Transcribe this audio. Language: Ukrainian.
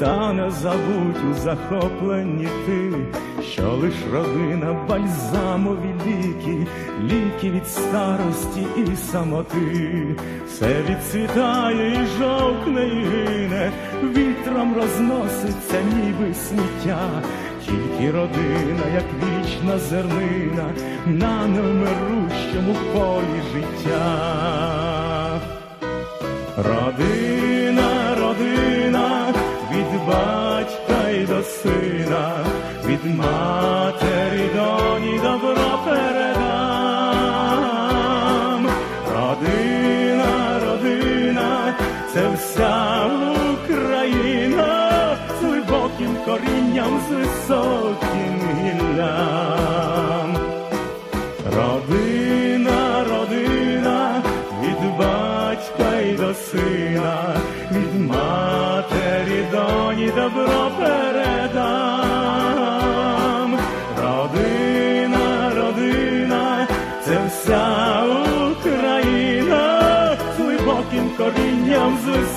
та не забудь у захопленні ти, що лиш родина бальзамові ліки, ліки від старості і самоти, все відцвітає і жовкне і гине, вітром розноситься, ніби сміття, тільки родина, як вічна зернина, на невмирущому полі життя. Сина, від матері доні добро передам. Родина, родина, це вся Україна з глибоким корінням, з високим гіллям. Родина, родина, від батька й до сина, від матері доні добро передам.